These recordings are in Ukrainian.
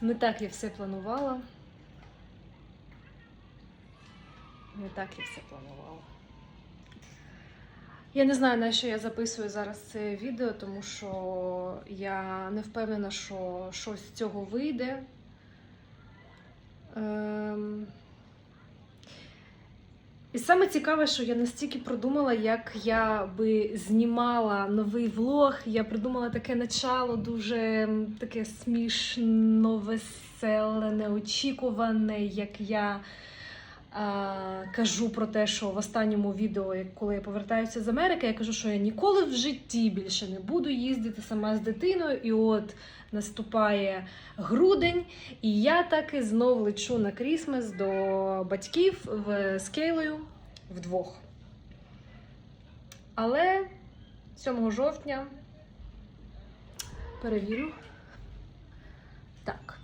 Не так я все планувала. Не так я все планувала. Я не знаю, на що я записую зараз це відео, тому що я не впевнена, що щось з цього вийде. Ем... І саме цікаве, що я настільки продумала, як я би знімала новий влог. Я придумала таке начало, дуже таке смішно, веселе, неочікуване, як я кажу про те, що в останньому відео, коли я повертаюся з Америки, я кажу, що я ніколи в житті більше не буду їздити сама з дитиною. І от наступає грудень, і я таки знов лечу на Крісмас до батьків в Кейлою вдвох. Але 7 жовтня перевірю. Так.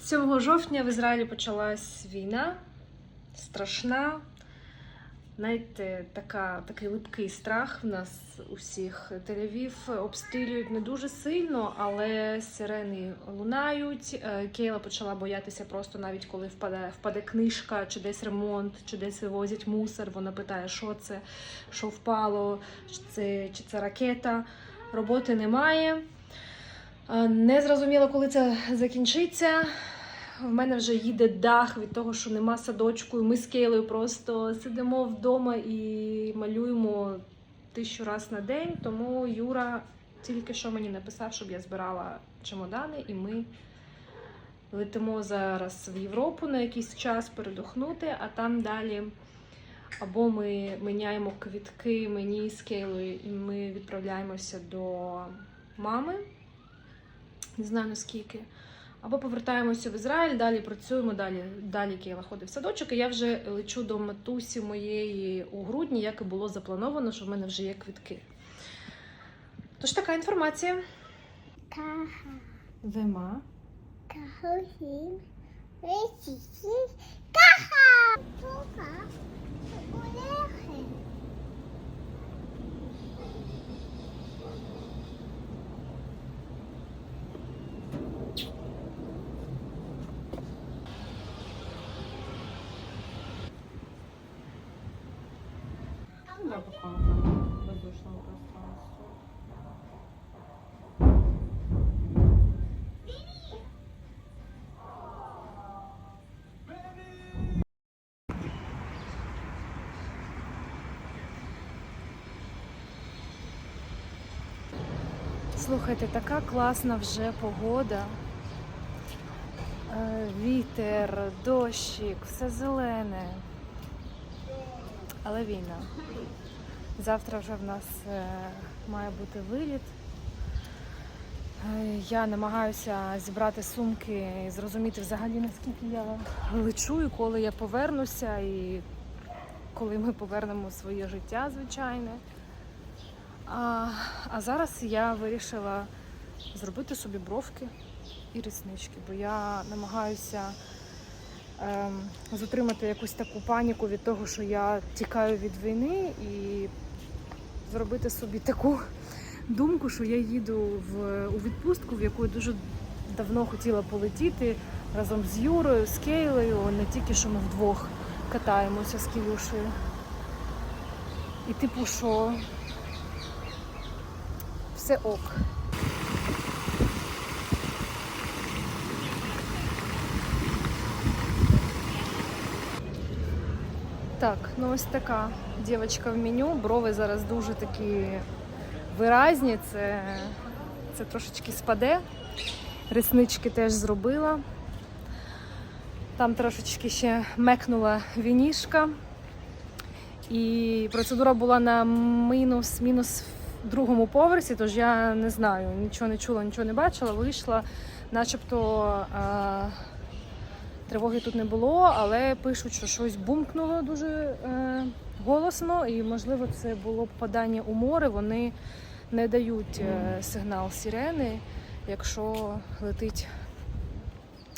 7 жовтня в Ізраїлі почалась війна страшна. Знаєте, така, такий липкий страх в нас усіх. Тель-Авів обстрілюють не дуже сильно, але сирени лунають. Е, Кейла почала боятися просто навіть коли впаде, впаде книжка, чи десь ремонт, чи десь вивозять мусор. Вона питає, що це, що впало, чи це, чи це ракета. Роботи немає. Е, Не зрозуміло, коли це закінчиться. В мене вже їде дах від того, що нема садочку, і ми з Кейлою просто сидимо вдома і малюємо тисячу раз на день. Тому Юра тільки що мені написав, щоб я збирала чемодани, і ми летимо зараз в Європу на якийсь час передохнути, а там далі. Або ми міняємо квітки мені з Кейлою, і ми відправляємося до мами. Не знаю наскільки. Або повертаємося в Ізраїль, далі працюємо, далі, далі Кейла ходить в садочок. І я вже лечу до матусі моєї у грудні, як і було заплановано, що в мене вже є квітки. Тож така інформація. Каха, Зима. каха, тука, улехи. Да, пока в воздушном. Слухайте, така класна вже погода. Е, Вітер, дощик, все зелене. Але війна. Завтра вже в нас е, має бути виліт. Е, Я намагаюся зібрати сумки і зрозуміти взагалі, наскільки я лечу, і коли я повернуся, і коли ми повернемо своє життя, звичайне. А, а зараз я вирішила зробити собі бровки і ріснички, бо я намагаюся затримати якусь таку паніку від того, що я тікаю від війни, і зробити собі таку думку, що я їду в, у відпустку, в яку я дуже давно хотіла полетіти разом з Юрою, з Кейлею, не тільки що ми вдвох катаємося з Кілюшею. І типу, що все ок. Так, ну ось така дівчинка в меню. Брови зараз дуже такі виразні. Це, це трошечки спаде. Реснички теж зробила. Там трошечки ще мекнула вінішка. І процедура була на мінус, мінус в другому поверсі, тож я не знаю, нічого не чула, нічого не бачила. Вийшла, начебто. А, Тривоги тут не було, але пишуть, що щось бумкнуло дуже е, голосно, і можливо це було попадання у море. Вони не дають е, сигнал сирени, якщо летить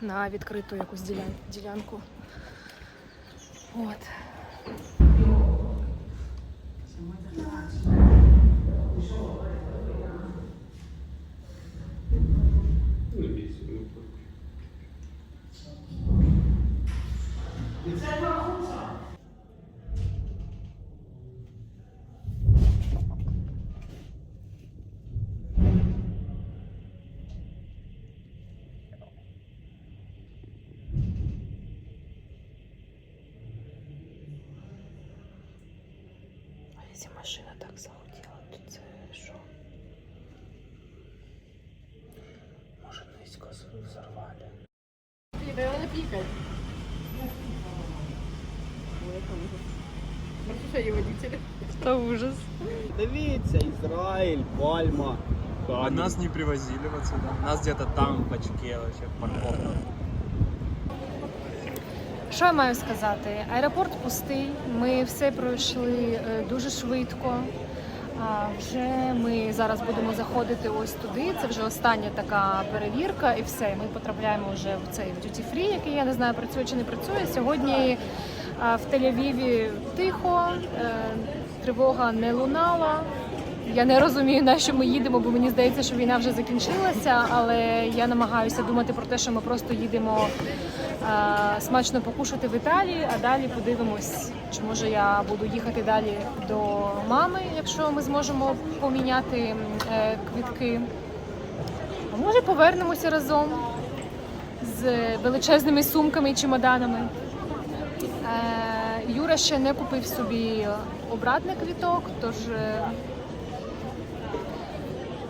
на відкриту якусь ділян, ділянку. От. Ну, имеется так захотіла, то це що? Може, низько взорвали. Це ужас. Дивіться, Ізраїль, Пальма. А нас не привозили вот сюда. Нас где-то там в бачке вообще парковка. Що я маю сказати? Аеропорт пустий. Ми все пройшли е, дуже швидко. А вже ми зараз будемо заходити ось туди. Це вже остання така перевірка, і все. Ми потрапляємо вже в цей duty free, який я не знаю, працює чи не працює. Сьогодні в Тель-Авіві тихо, е, тривога не лунала. Я не розумію, на що ми їдемо, бо мені здається, що війна вже закінчилася, але я намагаюся думати про те, що ми просто їдемо смачно покушати в Італії, а далі подивимось, чи може я буду їхати далі до мами, якщо ми зможемо поміняти е, квітки. А може повернемося разом з величезними сумками і чемоданами. Е, Юра ще не купив собі обратний квіток, тож е,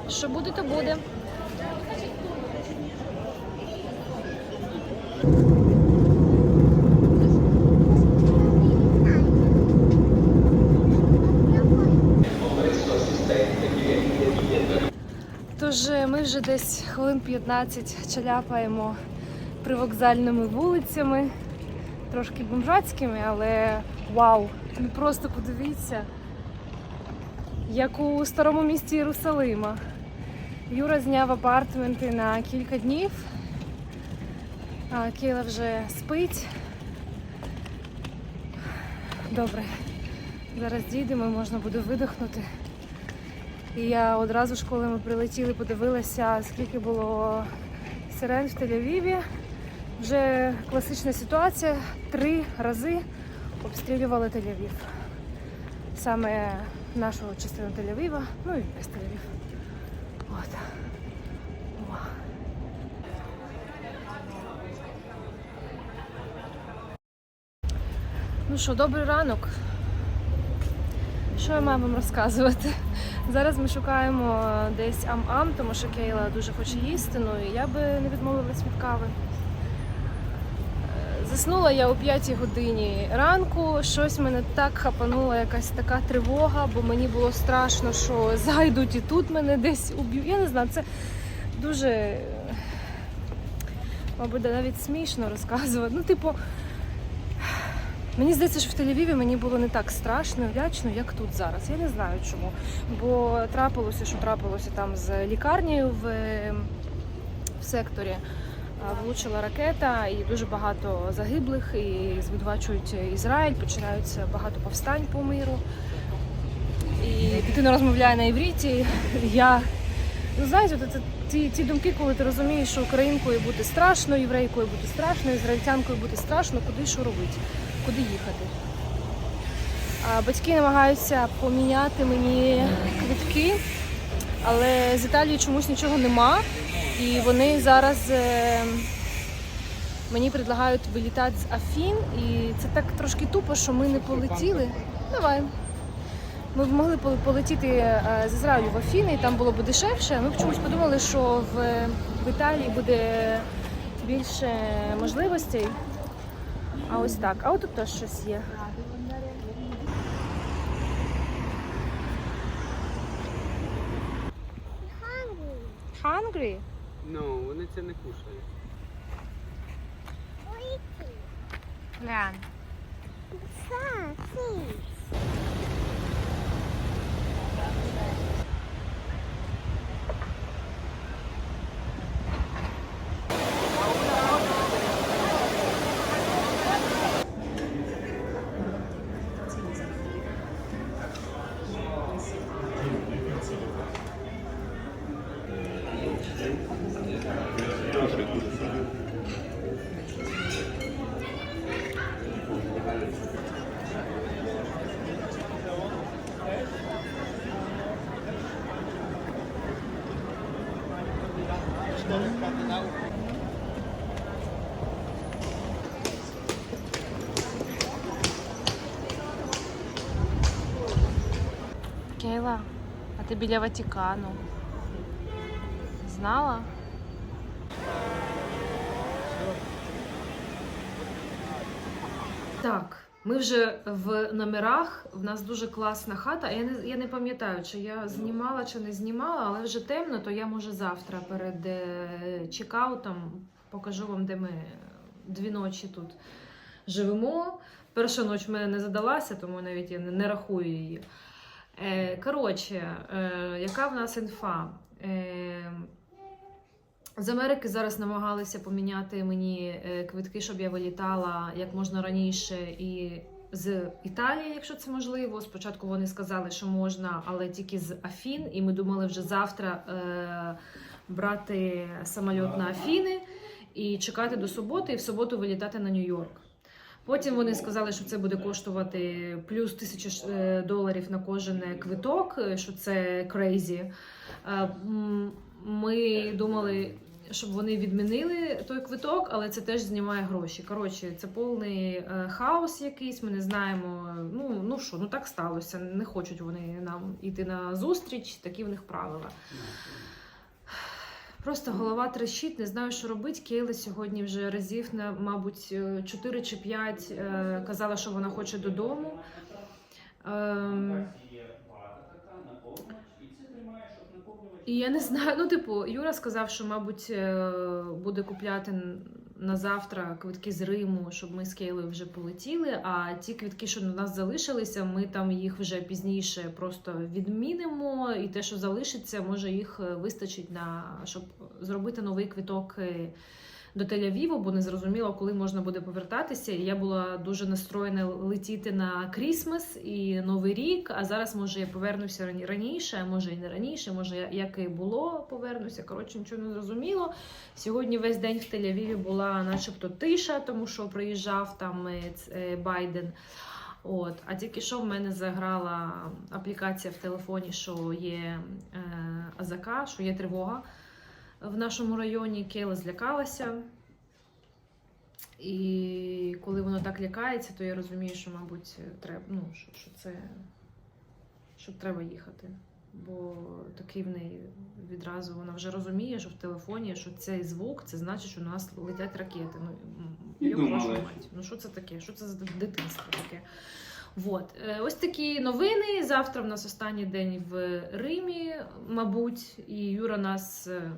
що буде, то буде. Тож е, ми вже десь хвилин 15 чаляпаємо привокзальними вулицями, трошки бомжацькими, але вау! Ну просто подивіться, як у старому місті Єрусалима. Юра зняв апартаменти на кілька днів. Кейла вже спить. Добре, зараз дійдемо, можна буде видихнути. І я одразу ж, коли ми прилетіли, подивилася, скільки було сирен в Тель-Авіві. Вже класична ситуація. Три рази обстрілювали Тель-Авів. Саме нашу частину Тель-Авіва, ну і весь Тель-Авів. От. Ну що, добрий ранок. Що я маю вам розказувати? Зараз ми шукаємо десь ам-ам, тому що Кейла дуже хоче їсти, ну і я би не відмовилась від кави. Е, Заснула я о 5 годині ранку. Щось мене так хапанула, якась така тривога, бо мені було страшно, що зайдуть і тут мене десь уб'ють. Я не знаю, це дуже, е, мабуть, навіть смішно розказувати. Ну, типу, Мені здається, що в Тель-Авіві мені було не так страшно і лячно, як тут зараз. Я не знаю чому. Бо трапилося, що трапилося там з лікарнею в, е, в секторі. Влучила ракета і дуже багато загиблих, і звинувачують Ізраїль, починаються багато повстань по миру. І дитина розмовляє на івріті. Я ну знаєте, це ті, ті думки, коли ти розумієш, що українкою бути страшно, єврейкою бути страшно, ізраїльтянкою бути страшно, куди що робити, куди їхати. Батьки намагаються поміняти мені квитки, але з Італії чомусь нічого нема. І вони зараз е, мені предлагають вилітати з Афін. І це так трошки тупо, що ми не полетіли. Давай. Ми б могли полетіти е, з Ізраїлю в Афіни, і там було б дешевше. Ми б чомусь подумали, що в, в Італії буде більше можливостей. А ось так. А отут теж щось є. Hungry. No, Ну, вони це не кушають. Глянь. Sausage. А ти біля Ватикану. Знала? Так, ми вже в номерах. В нас дуже класна хата. Я не, я не пам'ятаю, чи я знімала, чи не знімала, але вже темно, то я може завтра перед е, чекаутом покажу вам, де ми дві ночі тут живемо. Перша ніч в мене не задалася, тому навіть я не рахую її. Е, коротше, е, яка в нас інфа? Е, з Америки зараз намагалися поміняти мені квитки, щоб я вилітала як можна раніше і з Італії, якщо це можливо. Спочатку вони сказали, що можна, але тільки з Афін. І ми думали вже завтра е, брати самоліт на Афіни і чекати до суботи, і в суботу вилітати на Нью-Йорк. Потім вони сказали, що це буде коштувати плюс тисячу е, доларів на кожен квиток, е, що це крейзі. Е, Ми думали, щоб вони відмінили той квиток, але це теж знімає гроші. Коротше, це повний хаос якийсь. Ми не знаємо. Ну ну що, ну так сталося. Не хочуть вони нам йти на зустріч, такі в них правила. Просто голова трещить, не знаю, що робити. Кейла сьогодні вже разів на, мабуть, 4 чи 5 е, казала, що вона хоче додому. Ем, і я не знаю. Ну, типу, Юра сказав, що, мабуть, е, буде купляти на завтра квитки з Риму, щоб ми з Кейлою вже полетіли. А ті квитки, що на нас залишилися, ми там їх вже пізніше просто відмінимо. І те, що залишиться, може їх е, вистачить на щоб зробити новий квиток. До Тель-Авіву, бо не зрозуміла, коли можна буде повертатися. І я була дуже настроєна летіти на Крісмас і Новий рік. А зараз, може, я повернуся рані- раніше, може і не раніше, може, як і було, повернуся. Коротше, нічого не зрозуміло. Сьогодні весь день в Тель-Авіві була начебто тиша, тому що приїжджав там е, е, Байден. От, а тільки що в мене заграла аплікація в телефоні, що є е, АЗК, що є тривога в нашому районі. Кейла злякалася. І коли воно так лякається, то я розумію, що, мабуть, треба, ну, що, що це що треба їхати. Бо такий в неї відразу вона вже розуміє, що в телефоні, що цей звук, це значить, що у нас летять ракети. Ну, вашу мать. Ну що це таке? Що це за дитинство таке? Вот. Е, Ось такі новини. Завтра в нас останній день в Римі, мабуть, і Юра нас е,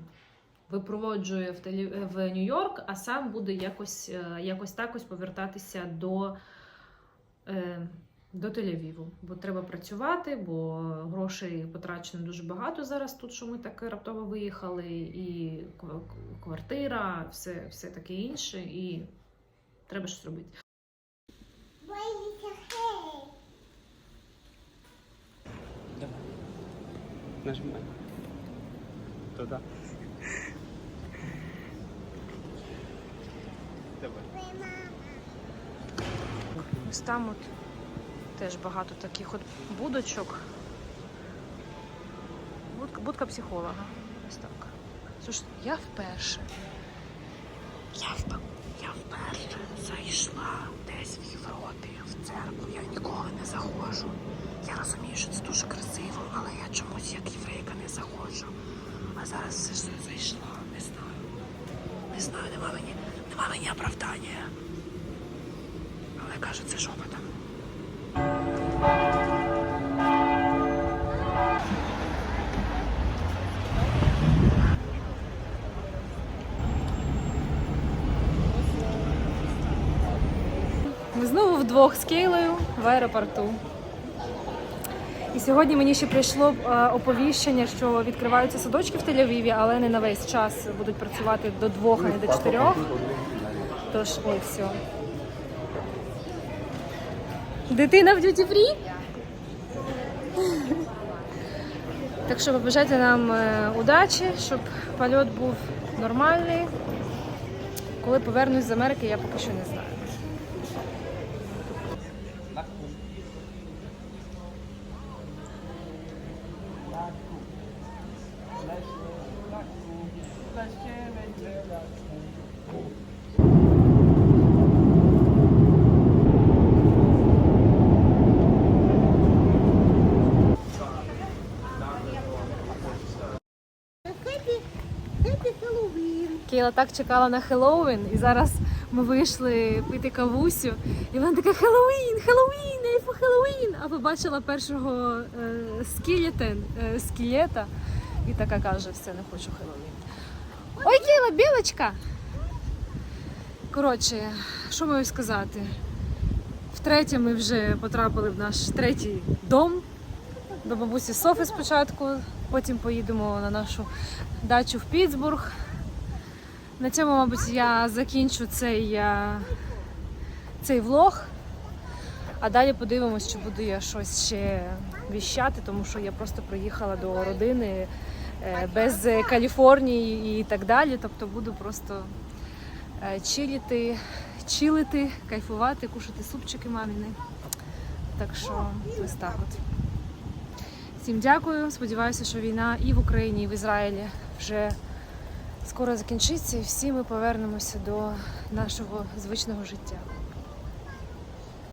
випроводжує в, Телі... в Нью-Йорк, а сам буде якось, е, якось так ось повертатися до, е, до Тель-Авіву. Бо треба працювати, бо грошей потрачено дуже багато зараз тут, що ми так раптово виїхали, і квартира, все, все таке інше, і треба щось робити. Нажимай. Туда. Ось там от теж багато таких от будочок. Будка, будка психолога. Ось так. Слушай, я вперше. Я, вп... я вперше зайшла десь в Європі, в церкву. Я ніколи не заходжу. Я розумію, що це дуже красиво, але я чомусь як єврейка не заходжу. А зараз все зайшла. Не знаю. Не знаю, нема мені, нема мені оправдання. Але кажу, це шепотом. Ми знову вдвох з Кейлою в аеропорту. І сьогодні мені ще прийшло е, оповіщення, що відкриваються садочки в Тель-Авіві, але не на весь час будуть працювати до двох, а не до чотирьох. Тож, ой, все. Дитина в дюті фрі? Так що побажайте нам е, удачі, щоб польот був нормальний. Коли повернусь з Америки, я поки що не знаю. Thank you. Кейла так чекала на Хеллоуін, і зараз ми вийшли пити кавусю, і вона така Хеллоуін, Хеллоуін, ейфу Хеллоуін. А побачила першого е, скелетен, е, скелета і така каже, все, не хочу Хеллоуін. Ой, Кейла, білочка! Коротше, що маю сказати? Втретє ми вже потрапили в наш третій дом. До бабусі Софи спочатку, потім поїдемо на нашу дачу в Пітсбург. На цьому, мабуть, я закінчу цей, е, цей влог. А далі подивимось, чи буду я щось ще віщати, тому що я просто приїхала до родини е, без Каліфорнії і так далі. Тобто буду просто е, чиліти, чилити, кайфувати, кушати супчики маміни. Так що ось так от. Всім дякую. Сподіваюся, що війна і в Україні, і в Ізраїлі вже скоро закінчиться, і всі ми повернемося до нашого звичного життя.